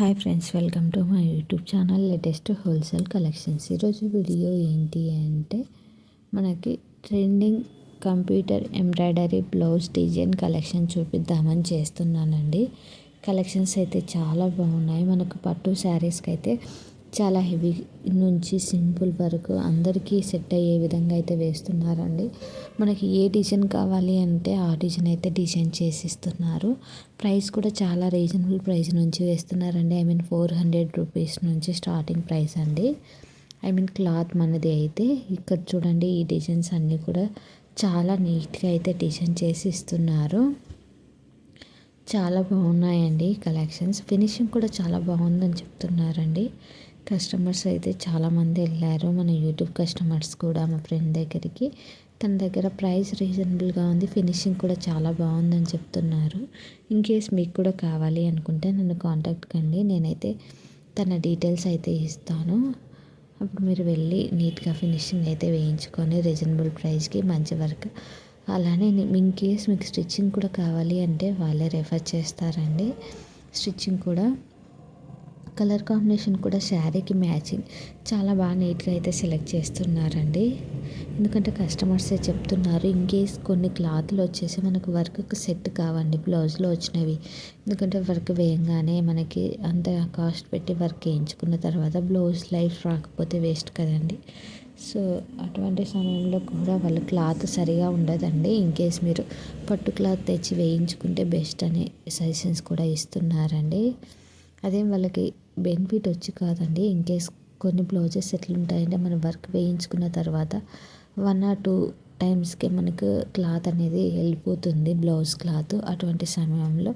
Hi friends welcome to my YouTube channel. Latest wholesale collections. ఈరోజు video ఏంటి అంటే మనకి trending computer embroidery blouse design collection చూపిద్దామని చేస్తున్నానండి. కలెక్షన్స్ అయితే చాలా బాగున్నాయి. మనకు పట్టు శారీస్కి అయితే చాలా హెవీ నుంచి సింపుల్ వరకు అందరికీ సెట్ అయ్యే విధంగా అయితే వేస్తున్నారండి. మనకి ఏ డిజైన్ కావాలి అంటే ఆ డిజైన్ అయితే డిజైన్ చేసి ఇస్తున్నారు ప్రైస్ కూడా చాలా రీజనబుల్ ప్రైస్ నుంచి వేస్తున్నారండి. I mean four hundred rupees నుంచి స్టార్టింగ్ ప్రైస్ అండి. ఐ మీన్ క్లాత్ మనది అయితే ఇక్కడ చూడండి ఈ డిజైన్స్ అన్నీ కూడా చాలా నీట్గా అయితే డిజైన్ చేసి ఇస్తున్నారు చాలా బాగున్నాయండి కలెక్షన్స్. ఫినిషింగ్ కూడా చాలా బాగుందని చెప్తున్నారండి. కస్టమర్స్ అయితే చాలామంది వెళ్ళారు. మన యూట్యూబ్ కస్టమర్స్ కూడా మా ఫ్రెండ్ దగ్గరికి. తన దగ్గర ప్రైస్ రీజనబుల్గా ఉంది. ఫినిషింగ్ కూడా చాలా బాగుందని చెప్తున్నారు. ఇన్ కేస్ మీకు కూడా కావాలి అనుకుంటే నన్ను కాంటాక్ట్ కండి. నేనైతే తన డీటెయిల్స్ అయితే ఇస్తాను. అప్పుడు మీరు వెళ్ళి నీట్గా ఫినిషింగ్ అయితే వేయించుకొని రీజనబుల్ ప్రైస్కి మంచి వర్క్ అలానే ఇన్ కేస్ మీకు స్టిచ్చింగ్ కూడా కావాలి అంటే వాళ్ళే రెఫర్ చేస్తారండి. స్టిచ్చింగ్ కూడా కలర్ కాంబినేషన్ కూడా శారీకి మ్యాచింగ్. చాలా బాగా నీట్గా అయితే సెలెక్ట్ చేస్తున్నారండి. ఎందుకంటే కస్టమర్సే చెప్తున్నారు ఇంకేస్ కొన్ని క్లాత్లు వచ్చేసి మనకు వర్క్కి సెట్ కావండి బ్లౌజ్లో వచ్చినవి. ఎందుకంటే వర్క్ వేయంగానే మనకి అంత కాస్ట్ పెట్టి వర్క్ వేయించుకున్న తర్వాత బ్లౌజ్ లైఫ్ రాకపోతే వేస్ట్ కదండి. సో అటువంటి సమయంలో కూడా వాళ్ళ క్లాత్ సరిగా ఉండదండి. ఇన్ కేస్ మీరు పట్టు క్లాత్ తెచ్చి వేయించుకుంటే బెస్ట్ అనే సజెషన్స్ కూడా ఇస్తున్నారండి. అదేం వాళ్ళకి బెనిఫిట్ వచ్చి కాదండి. ఇన్కేస్ కొన్ని బ్లౌజెస్ ఎట్లుంటాయంటే మనం వర్క్ వేయించుకున్న తర్వాత వన్ ఆర్ టూ టైమ్స్కి మనకు క్లాత్ అనేది వెళ్ళిపోతుంది బ్లౌజ్ క్లాత్ అటువంటి సమయంలో.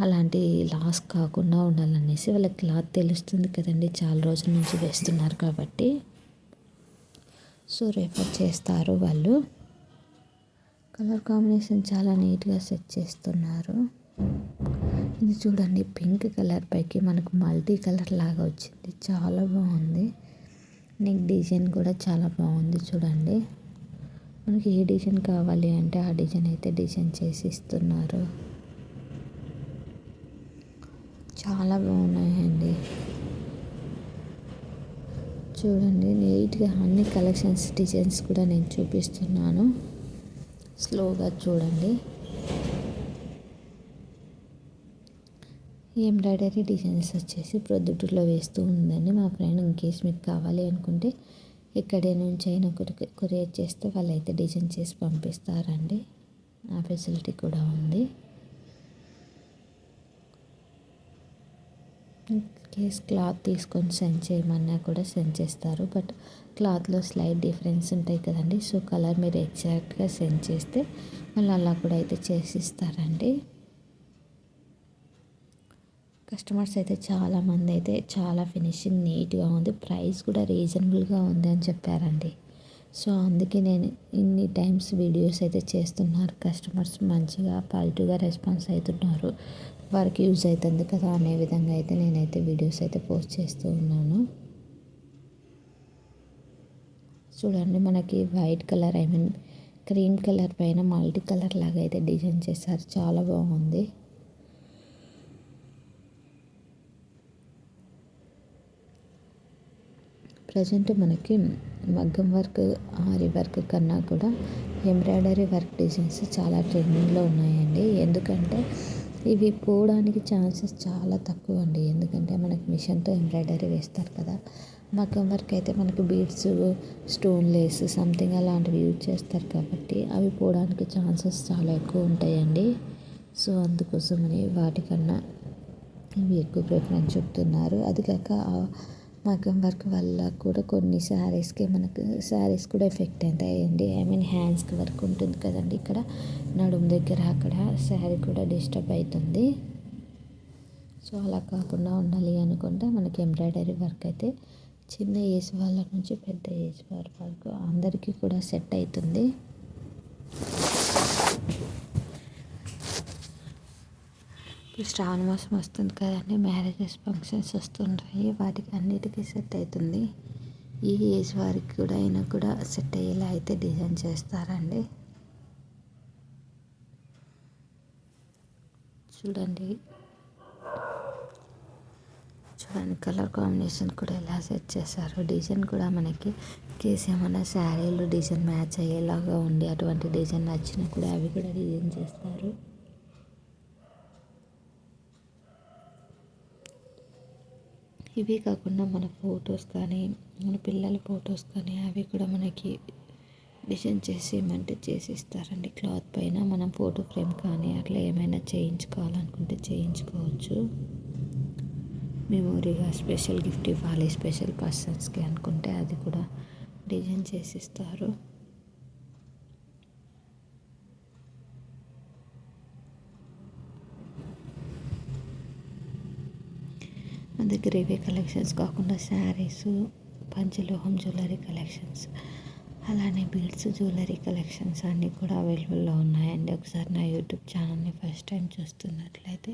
అలాంటి లాస్ కాకుండా ఉండాలనేసి వాళ్ళకి క్లాత్ తెలుస్తుంది కదండి. చాలా రోజుల నుంచి వేస్తున్నారు కాబట్టి. సో రిఫర్ చేస్తారు వాళ్ళు. కలర్ కాంబినేషన్ చాలా నీట్గా సెట్ చేస్తున్నారు. ఇది చూడండి పింక్ కలర్ పైకి మనకు మల్టీ కలర్ లాగా వచ్చింది. చాలా బాగుంది. నెక్ డిజైన్ కూడా చాలా బాగుంది చూడండి. మనకి ఏ డిజైన్ కావాలి అంటే ఆ డిజైన్ అయితే డిజైన్ చేసి ఇస్తున్నారు. చాలా బాగున్నాయండి. చూడండి నీట్గా అన్ని కలెక్షన్స్ డిజైన్స్ కూడా నేను చూపిస్తున్నాను. స్లోగా చూడండి. ఈ ఎంబ్రాయిడరీ డిజైన్స్ వచ్చేసి ప్రొద్దుటూరులో వేస్తూ ఉందండి. మా ఫ్రెండ్ ఇంకేస్ మీకు కావాలి అనుకుంటే ఎక్కడే నుంచి అయినా కొరియర్ చేస్తే వాళ్ళైతే డిజైన్ చేసి పంపిస్తారండి. ఆ ఫెసిలిటీ కూడా ఉంది. కేస్ క్లాత్ తీసుకొని సెండ్ చేయమన్నా కూడా సెండ్ చేస్తారు. బట్ క్లాత్లో స్లైట్ డిఫరెన్స్ ఉంటాయి కదండి. సో కలర్ మీరు ఎగ్జాక్ట్గా సెండ్ చేస్తే వాళ్ళు అలా కూడా అయితే చేసి ఇస్తారండి కస్టమర్స్ అయితే చాలామంది అయితే చాలా ఫినిషింగ్ నీట్గా ఉంది. ప్రైస్ కూడా రీజనబుల్గా ఉంది అని చెప్పారండి. సో అందుకే నేను ఇన్ని టైమ్స్ వీడియోస్ అయితే చేస్తున్నారు. కస్టమర్స్ మంచిగా పాజిటివ్గా రెస్పాన్స్ అవుతున్నారు. వారికి యూజ్ అవుతుంది కదా అనే విధంగా అయితే నేనైతే వీడియోస్ అయితే పోస్ట్ చేస్తూ ఉన్నాను. చూడండి మనకి white colour I mean cream colour పైన మల్టీ కలర్ లాగా అయితే డిజైన్ చేశారు. చాలా బాగుంది. ప్రజెంట్ మనకి మగ్గం వర్క్ ఆరి వర్క్ కన్నా కూడా ఎంబ్రాయిడరీ వర్క్ డిజైన్స్ చాలా ట్రెండింగ్లో ఉన్నాయండి. ఎందుకంటే ఇవి పోవడానికి ఛాన్సెస్ చాలా తక్కువ అండి ఎందుకంటే మనకి మిషన్తో ఎంబ్రాయిడరీ వేస్తారు కదా. మగ్గం వర్క్ అయితే మనకి బీడ్స్ స్టోన్ లేస్ సంథింగ్ అలాంటివి యూజ్ చేస్తారు కాబట్టి అవి పోవడానికి ఛాన్సెస్ చాలా ఎక్కువ ఉంటాయండి. సో అందుకోసమని వాటికన్నా ఇవి ఎక్కువ ప్రిఫరెన్స్ చెప్తున్నారు. అది కాక మగ్గం వర్క్ వల్ల కూడా కొన్ని శారీస్కి మనకు శారీస్ కూడా ఎఫెక్ట్ అవుతాయండి. ఐ మీన్ హ్యాండ్స్కి వర్క్ ఉంటుంది కదండి ఇక్కడ. నడుము దగ్గర అక్కడ శారీ కూడా డిస్టర్బ్ అవుతుంది. సో అలా కాకుండా ఉండాలి అనుకుంటే మనకి ఎంబ్రాయిడరీ వర్క్ అయితే చిన్న ఏజ్ వాళ్ళ నుంచి పెద్ద ఏజ్ వారి వరకు అందరికీ కూడా సెట్ అవుతుంది. ఇప్పుడు శ్రావణ మాసం వస్తుంది కదండి మ్యారేజెస్ ఫంక్షన్స్ వస్తుంటాయి వాటికి అన్నిటికీ సెట్ అవుతుంది. ఈ ఏజ్ వారికి కూడా అయినా కూడా సెట్ అయ్యేలా అయితే డిజైన్ చేస్తారండి. చూడండి. చూడండి కలర్ కాంబినేషన్ కూడా ఎలా సెట్ చేశారు. డిజైన్ కూడా మనకి కేసు ఏమైనా శారీలు డిజైన్ మ్యాచ్ అయ్యేలాగా ఉండి అటువంటి డిజైన్ నచ్చినా కూడా అవి కూడా డిజైన్ చేస్తారు. ఇవి కాకుండా మన ఫొటోస్ కానీ మన పిల్లల ఫొటోస్ కానీ అవి కూడా మనకి డిజైన్ చేసి ఇమ్మంటే చేసి ఇస్తారండి క్లాత్ పైన మనం ఫోటో ఫ్రేమ్ కానీ అట్లా ఏమైనా చేయించుకోవాలనుకుంటే చేయించుకోవచ్చు. మెమోరీగా స్పెషల్ గిఫ్ట్ ఇవ్వాలి స్పెషల్ పర్సన్స్కి అనుకుంటే అది కూడా డిజైన్ చేసి ఇస్తారు మన దగ్గర ఇవే కలెక్షన్స్ కాకుండా శారీస్ పంచలోహం జ్యువెలరీ కలెక్షన్స్ అలానే బీడ్స్ జ్యువెలరీ కలెక్షన్స్ అన్నీ కూడా అవైలబుల్లో ఉన్నాయండి. ఒకసారి నా యూట్యూబ్ ఛానల్ని ఫస్ట్ టైం చూస్తున్నట్లయితే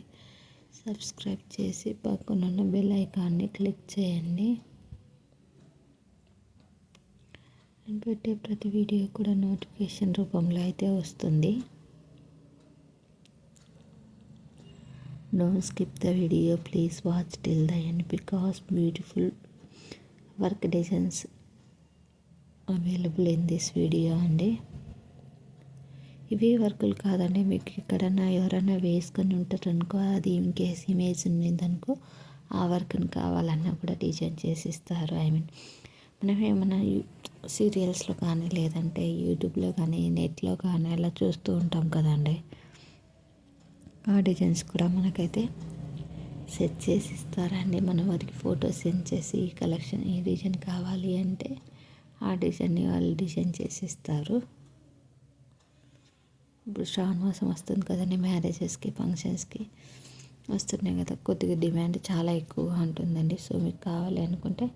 సబ్స్క్రైబ్ చేసి పక్కనున్న బెల్ ఐకాన్ని క్లిక్ చేయండి. నేను పెట్టే ప్రతి వీడియో కూడా నోటిఫికేషన్ రూపంలో అయితే వస్తుంది. Don't skip the video please watch till the end because beautiful work designs available in this video అండి ఇవే వర్కులు కాదండి మీకు ఎక్కడన్నా ఎవరైనా వేసుకొని ఉంటారనుకో అది ఇంకేస్ ఇమేజ్ ఉన్నదనుకో ఆ వర్క్ని కావాలన్నా కూడా డిజైన్ చేసి ఇస్తారు ఐ మీన్ మనం ఏమైనా సీరియల్స్లో కానీ లేదంటే యూట్యూబ్లో కానీ నెట్లో కానీ అలా చూస్తూ ఉంటాం కదండి. ఆ డిజైన్స్ కూడా మనకైతే సెట్ చేసి ఇస్తారండి. మనం వారికి ఫోటో సెండ్ చేసి ఈ కలెక్షన్ ఈ డిజైన్ కావాలి అంటే ఆ డిజైన్ని వాళ్ళు డిజైన్ చేసి ఇస్తారు. ఇప్పుడు శ్రావణ మాసం వస్తుంది కదండి మ్యారేజెస్కి ఫంక్షన్స్కి వస్తున్నాయి కదా. కొద్దిగా డిమాండ్ చాలా ఎక్కువగా ఉంటుందండి. సో మీకు కావాలి అనుకుంటే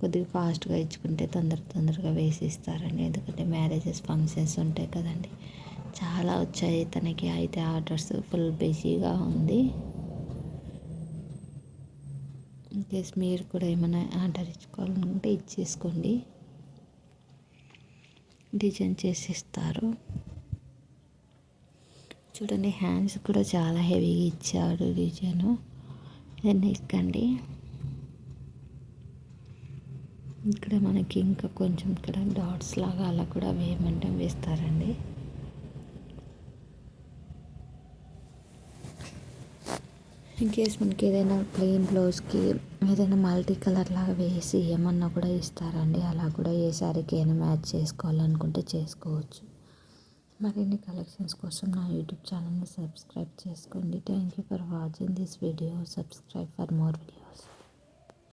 కొద్దిగా ఫాస్ట్గా ఇచ్చుకుంటే తొందర తొందరగా వేసి ఇస్తారండి. ఎందుకంటే మ్యారేజెస్ ఫంక్షన్స్ ఉంటాయి కదండి. చాలా వచ్చాయి. తనకి అయితే ఆర్డర్స్ ఫుల్ బిజీగా ఉంది. ఇన్కేస్ మీరు కూడా ఏమైనా ఆర్డర్ ఇచ్చుకోవాలనుకుంటే ఇచ్చేసుకోండి. డిజైన్ చేసి ఇస్తారు చూడండి హ్యాండ్స్ కూడా చాలా హెవీగా ఇచ్చాడు డిజైను. నెక్ అండి ఇక్కడ మనకి ఇంకా కొంచెం ఇక్కడ డాట్స్ లాగా అలా కూడా వేయమంటే వేస్తారండి. ఇన్ కేస్ మనకి ఏదైనా ప్లెయిన్ బ్లౌజ్కి ఏదైనా మల్టీ కలర్ లాగా వేసి ఏమన్నా కూడా ఇస్తారండి. అలా కూడా ఏ శారీకి అయినా మ్యాచ్ చేసుకోవాలనుకుంటే చేసుకోవచ్చు. మరిన్ని కలెక్షన్స్ కోసం నా యూట్యూబ్ ఛానల్ని సబ్స్క్రైబ్ చేసుకోండి. Thank you for watching this video subscribe for more video